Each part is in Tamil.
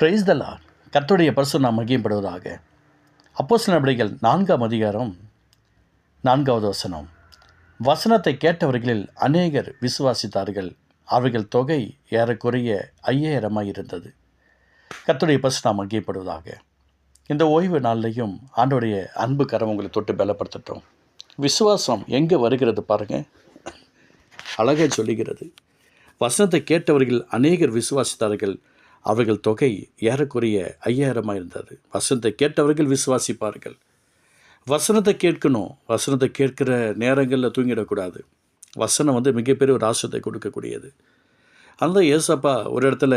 பிரைஸ் த லார்ட் பரிசு நாம் மகியப்படுவதாக சில நபடிகள் நான்காம் அதிகாரம் நான்காவது வசனம். வசனத்தை கேட்டவர்களில் அநேகர் விசுவாசித்தார்கள். அவர்கள் தொகை ஏறக்குறைய ஐயாயிரமாக இருந்தது. கத்துடைய பசு நாம் மகியப்படுவதாக இந்த ஓய்வு நாள்லையும் ஆண்டோடைய அன்பு கரம் உங்களை தொட்டு பலப்படுத்தட்டும். விசுவாசம் எங்கே வருகிறது பாருங்கள் அழகாக சொல்லுகிறது. வசனத்தை கேட்டவர்கள் அநேகர் விசுவாசித்தார்கள். அவர்கள் தொகை ஏறக்குறைய ஐயாயிரமாக இருந்தது வசனத்தை கேட்டவர்கள் விசுவாசிப்பார்கள். வசனத்தை கேட்கணும். வசனத்தை கேட்கிற நேரங்களில் தூங்கிடக்கூடாது. வசனம் வந்து மிகப்பெரிய ஒரு ஆசத்தை கொடுக்கக்கூடியது. அந்த ஏசப்பா ஒரு இடத்துல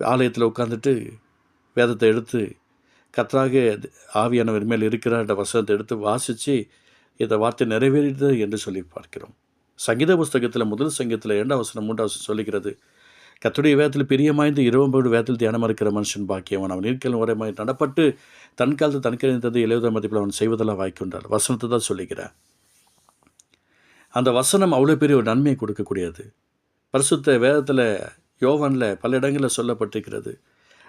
ஆலயத்தில் உட்காந்துட்டு வேதத்தை எடுத்து கத்தராக ஆவியானவர் மேல் இருக்கிற வசனத்தை எடுத்து வாசித்து இந்த வார்த்தை நிறைவேறியது என்று சொல்லி பார்க்கிறோம். சங்கீத புஸ்தகத்தில் முதல் சங்கீதத்தில் இரண்டாம் வசனம் மூன்றாம் வசனம் சொல்லுகிறது கத்துடைய வேதத்தில் பிரியமாய்ந்து இரவம்போடு வேதத்தில் தியானமாக இருக்கிற மனுஷன் பாக்கியவன். அவன் நீர்க்கல் உரைமாய் நடப்பட்டு தன் காலத்தில் தனக்கறிந்தது எழுபதாம் மதிப்பில் அவன் செய்வதெல்லாம் வாய்க்கின்றார். வசனத்தை தான் சொல்லிக்கிறார் அந்த வசனம் அவ்வளோ பெரிய ஒரு நன்மையை கொடுக்கக்கூடியது. பரிசுத்த வேதத்தில் யோவனில் பல இடங்களில் சொல்லப்பட்டிருக்கிறது.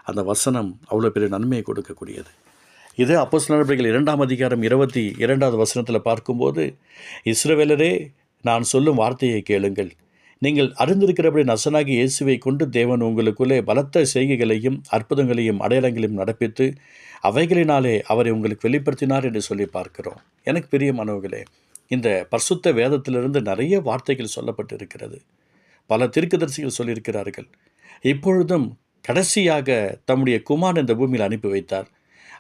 அந்த வசனம் அவ்வளோ பெரிய நன்மையை கொடுக்கக்கூடியது. இது அப்போஸ் நடவடிக்கைகள் இரண்டாம் அதிகாரம் இருபத்தி இரண்டாவது வசனத்தில் பார்க்கும்போது இஸ்ரவேலரே நான் சொல்லும் வார்த்தையை கேளுங்கள். நீங்கள் அறிந்திருக்கிறபடி நசனாகி இயேசுவை கொண்டு தேவன் உங்களுக்குள்ளே பலத்த செய்கைகளையும் அற்புதங்களையும் அடையாளங்களையும் நடப்பித்து அவைகளினாலே அவரை உங்களுக்கு வெளிப்படுத்தினார் என்று சொல்லி பார்க்கிறோம். எனக்கு பிரியமானவர்களே இந்த பர்சுத்த வேதத்திலிருந்து நிறைய வார்த்தைகள் சொல்லப்பட்டு இருக்கிறது பல தீர்க்கதரிசிகள் சொல்லியிருக்கிறார்கள். இப்பொழுதும் கடைசியாக தம்முடைய குமார் இந்த பூமியில் அனுப்பி வைத்தார்.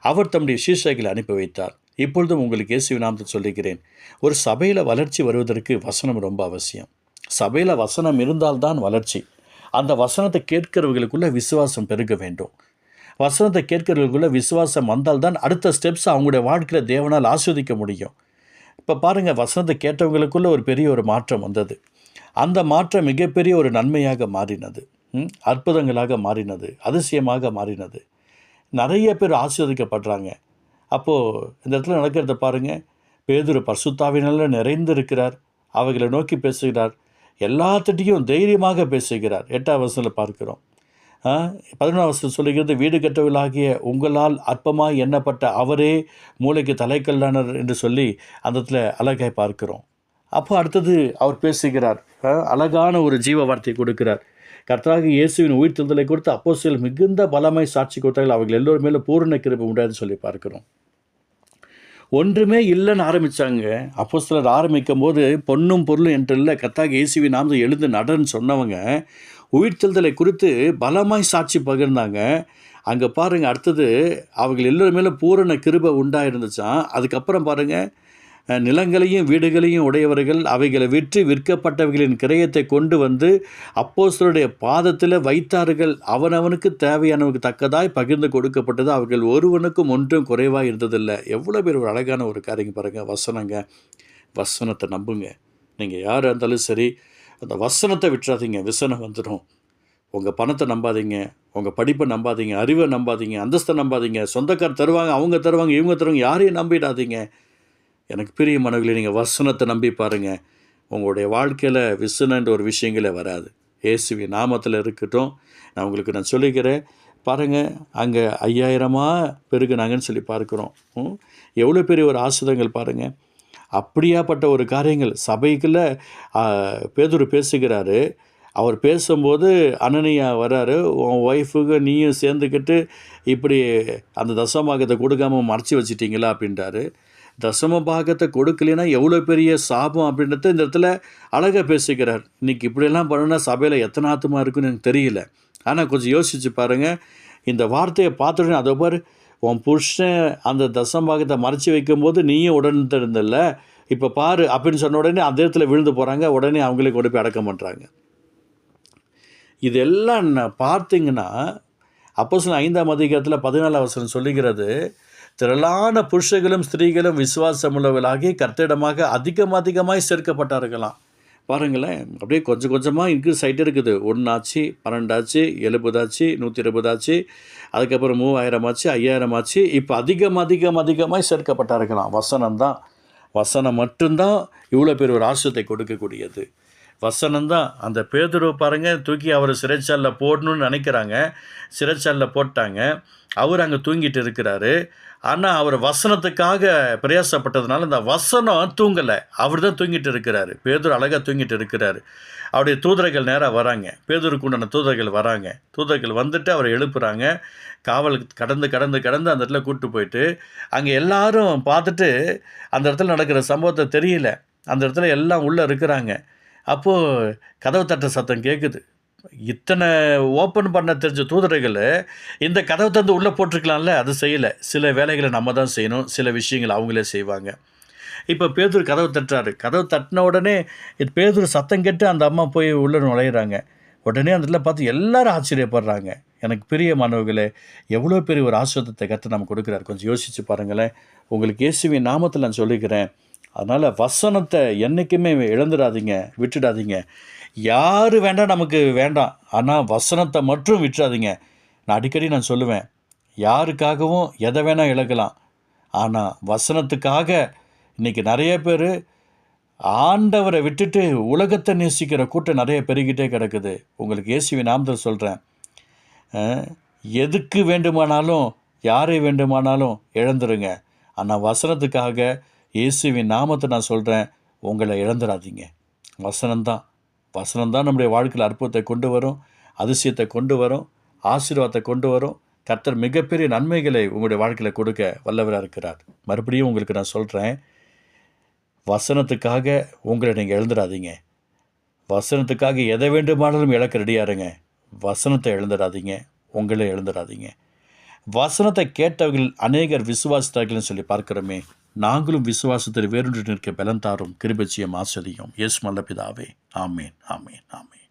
அவர் தம்முடைய சீஷைகளை அனுப்பி வைத்தார். இப்பொழுதும் உங்களுக்கு இயேசு நாமத்தை சொல்லுகிறேன் ஒரு சபையில் வளர்ச்சி வருவதற்கு வசனம் ரொம்ப அவசியம். சபையில் வசனம் இருந்தால்தான் வளர்ச்சி. அந்த வசனத்தை கேட்கிறவர்களுக்குள்ள விசுவாசம் பெருக வேண்டும். வசனத்தை கேட்கிறவர்களுக்குள்ள விசுவாசம் வந்தால்தான் அடுத்த ஸ்டெப்ஸ் அவங்களுடைய வாழ்க்கையில் தேவனால் ஆஸ்வதிக்க முடியும். இப்போ பாருங்கள் வசனத்தை கேட்டவங்களுக்குள்ள ஒரு பெரிய ஒரு மாற்றம் வந்தது. அந்த மாற்றம் மிகப்பெரிய ஒரு நன்மையாக மாறினது. ம், அற்புதங்களாக மாறினது அதிசயமாக மாறினது. நிறைய பேர் ஆசீர்வதிக்கப்படுறாங்க அப்போது இந்த இடத்துல நடக்கிறத பாருங்கள் பேதுரு பரிசுத்தாவினால நிறைந்து இருக்கிறார் அவர்களை நோக்கி பேசுகிறார். எல்லாத்திட்டையும் தைரியமாக பேசுகிறார். எட்டாம் வசனத்தில் பார்க்கிறோம். பதினொன்றாம் வசனம் சொல்லுகிறது வீடு கட்டவர்களாகிய உங்களால் அற்பமாக எண்ணப்பட்ட அவரே மூளைக்கு தலைக்கல்லானர் என்று சொல்லி அந்த இடத்துல அழகாய் பார்க்கிறோம். அப்போ அடுத்தது அவர் பேசுகிறார். அழகான ஒரு ஜீவ வார்த்தை கொடுக்கிறார். கர்த்தராக இயேசுவின் உயிர்த்தெழுதலை கொடுத்து அப்போ மிகுந்த பலமாய் சாட்சி கொடுத்தார்கள். அவர்கள் எல்லோரும் மேலும் பூரண கிருப்பு உண்டாதுன்னு சொல்லி பார்க்கிறோம். ஒன்றுமே இல்லைன்னு ஆரம்பித்தாங்க அப்போ சிலர் ஆரம்பிக்கும் போது பொண்ணும் பொருளும் என்று இல்லை கத்தாக இயேசுவி நாம் எழுந்து நடன்னு சொன்னவங்க உயிர்த்தெழுதலை குறித்து பலமாய் சாட்சி பகிர்ந்தாங்க. அங்கே பாருங்கள் அடுத்தது அவர்கள் எல்லோரும் மேலே பூரண கிருபை உண்டாயிருந்துச்சான் அதுக்கப்புறம் பாருங்கள் நிலங்களையும் வீடுகளையும் உடையவர்கள் அவைகளை விற்று விற்கப்பட்டவைகளின் கிரயத்தை கொண்டு வந்து அப்போஸ்தருடைய பாதத்தில் வைத்தார்கள். அவனவனுக்கு தேவையானவனுக்கு தக்கதாய் பகிர்ந்து கொடுக்கப்பட்டது. அவர்கள் ஒருவனுக்கும் ஒன்றும் குறைவாக இருந்ததில்லை. எவ்வளோ பேர் ஒரு அழகான ஒரு காரியம் பாருங்கள் வசனங்க. வசனத்தை நம்புங்க. நீங்கள் யாராக இருந்தாலும் சரி அந்த வசனத்தை விட்டுறாதீங்க. விசனம் வந்துடும் உங்கள் பணத்தை நம்பாதீங்க. உங்கள் படிப்பை நம்பாதீங்க. அறிவை நம்பாதீங்க. அந்தஸ்தை நம்பாதீங்க. சொந்தக்கார் தருவாங்க அவங்க தருவாங்க இவங்க தருவாங்க. யாரையும் நம்பிடாதீங்க. எனக்கு பெரிய மனவில் நீங்கள் வசனத்தை நம்பி பாருங்கள் உங்களுடைய வாழ்க்கையில் விசனன்ற ஒரு விஷயங்களே வராது. இயேசுவி நாமத்தில் இருக்கட்டும். நான் உங்களுக்கு நான் சொல்லிக்கிறேன். பாருங்கள் அங்கே ஐயாயிரமாக பெருகுனாங்கன்னு சொல்லி பார்க்குறோம். எவ்வளோ பெரிய ஒரு ஆசிரியங்கள் பாருங்கள் அப்படியாப்பட்ட ஒரு காரியங்கள். சபைக்குள்ளே பேதூர் பேதுரு பேசுகிறாரு. அவர் பேசும்போது அனனியா வராரு. உன் ஒய்ஃபுக்கு நீயும் சேர்ந்துக்கிட்டு இப்படி அந்த தசமாகத்தை கொடுக்காம மறைச்சி வச்சிட்டிங்களா அப்படின்றாரு. தசம பாகத்தை கொடுக்கலைன்னா எவ்வளோ பெரிய சாபம் அப்படின்றத இந்த இடத்துல அழகாக பேசிக்கிறார். இன்றைக்கி இப்படியெல்லாம் பண்ணுனா சபையில் எத்தனை ஆத்துமா இருக்குன்னு எனக்கு தெரியல. ஆனால் கொஞ்சம் யோசித்து பாருங்கள் இந்த வார்த்தையை பார்த்துட்டு அதை பாரு உன் புருஷன் அந்த தசம்பாகத்தை மறைச்சி வைக்கும்போது நீயும் உடன் இருந்தல்ல இப்போ பாரு அப்படின்னு சொன்ன உடனே அந்த இடத்துல விழுந்து போகிறாங்க உடனே அவங்களே கொண்டு போய் அடக்கம் பண்ணுறாங்க இதெல்லாம் பார்த்தீங்கன்னா அப்போ சில ஐந்தாம் அதிகாரத்தில் பதினாலாம் அவசரம் சொல்லுகிறது திரளான புருஷர்களும் ஸ்திரீகளும் விசுவாசமுள்ளவர்களாகி கர்த்தரிடமாக அதிகம் அதிகமாய் சேர்க்கப்பட்டார்களாம். பாருங்களேன் அப்படியே கொஞ்சம் கொஞ்சமாக இன்க்ரீஸ் ஆகிட்டே இருக்குது. ஒன்றாச்சு பன்னெண்டாச்சு எழுபதாச்சு நூற்றி இருபதாச்சு அதுக்கப்புறம் மூவாயிரம் ஆச்சு ஐயாயிரம் ஆச்சு இப்போ அதிகம் அதிகம் அதிகமாக சேர்க்கப்பட்டார்களாம். வசனம் தான் வசனம் மட்டும்தான் இவ்வளோ பேர் ஒரு ஆசிரியத்தை கொடுக்கக்கூடியது. வசனம்தான் அந்த பேதுருவை பாருங்கள் தூக்கி அவர் சிறைச்சாலில் போடணும்னு நினைக்கிறாங்க. சிறைச்சாலில் போட்டாங்க. அவர் அங்கே தூங்கிட்டு இருக்கிறாரு. ஆனால் அவர் வசனத்துக்காக பிரயாசப்பட்டதுனால இந்த வசனம் தூங்கலை. அவர் தான் தூங்கிட்டு இருக்கிறாரு. பேதூர் அழகாக தூங்கிட்டு இருக்கிறாரு. அவருடைய தூதர்கள் நேராக வராங்க. பேதூருக்கு உண்டான தூதர்கள் வராங்க. தூதர்கள் வந்துட்டு அவரை எழுப்புறாங்க. காவலுக்கு கடந்து கடந்து கடந்து அந்த இடத்துல கூப்பிட்டு போயிட்டு அங்கே எல்லாரும் பார்த்துட்டு அந்த இடத்துல நடக்கிற சம்பவத்தை தெரியல. அந்த இடத்துல எல்லாம் உள்ளே இருக்கிறாங்க. அப்போது கதவு தட்ட சத்தம் கேட்குது இத்தனை ஓப்பன் பண்ண தெரிஞ்ச தூதரைகள் இந்த கதவை தந்து உள்ளே போட்டிருக்கலாம்ல அது செய்யலை. சில வேலைகளை நம்ம தான் செய்யணும் சில விஷயங்கள் அவங்களே செய்வாங்க. இப்போ பேதூர் கதவு தட்டுறாரு. கதவு தட்டின உடனே இது பேதூர் சத்தம் கேட்டு அந்த அம்மா போய் உள்ளே நுழையிறாங்க. உடனே அந்த இடத்துல பார்த்து எல்லாரும் ஆச்சரியப்படுறாங்க. எனக்கு பெரிய மாணவர்களே எவ்வளோ பெரிய ஒரு ஆசிரியத்தை கற்று நம்ம கொடுக்குறாரு. கொஞ்சம் யோசித்து பாருங்களேன். உங்களுக்கு இயேசுவின் நாமத்தில் நான் சொல்லிக்கிறேன். அதனால் வசனத்தை என்றைக்குமே இழந்துடாதீங்க விட்டுடாதீங்க. யார் வேண்டாம் நமக்கு வேண்டாம். ஆனால் வசனத்தை மட்டும் விட்டுறாதீங்க. நான் அடிக்கடி நான் சொல்லுவேன் யாருக்காகவும் எதை வேணால் இழக்கலாம். ஆனால் வசனத்துக்காக இன்றைக்கி நிறைய பேர் ஆண்டவரை விட்டுட்டு உலகத்தை நேசிக்கிற கூட்டம் நிறைய பெருகிட்டே கிடக்குது. உங்களுக்கு இயேசுவி நாமத்தில் சொல்கிறேன் எதுக்கு வேண்டுமானாலும் யாரை வேண்டுமானாலும் இழந்துருங்க. ஆனால் வசனத்துக்காக இயேசுவின் நாமத்தை நான் சொல்கிறேன் உங்களை இழந்துடாதீங்க. வசனம்தான். வசனம்தான் நம்முடைய வாழ்க்கையில் அற்புதத்தை கொண்டு வரும் அதிசயத்தை கொண்டு வரும் ஆசீர்வாதத்தை கொண்டு வரும். கர்த்தர் மிகப்பெரிய நன்மைகளை உங்களுடைய வாழ்க்கையில் கொடுக்க வல்லவராக இருக்கிறார். மறுபடியும் உங்களுக்கு நான் சொல்கிறேன் வசனத்துக்காக உங்களை நீங்கள் எழுந்துடாதீங்க வசனத்துக்காக எதை வேண்டுமானாலும் இழக்க ரெடியாருங்க வசனத்தை எழுந்துடாதீங்க உங்களை எழுந்துடாதீங்க வசனத்தை கேட்டவர்கள் அநேகர் விசுவாசித்தார்கள்னு சொல்லி பார்க்குறோமே நாங்களும் விசுவாசத்தில் வேறொன்று நிற்க பலன் தாரும் கிருபச்சியம் ஆசிரியம். எஸ் மல்லபிதாவே. ஆமேன் ஆமேன் ஆமேன்.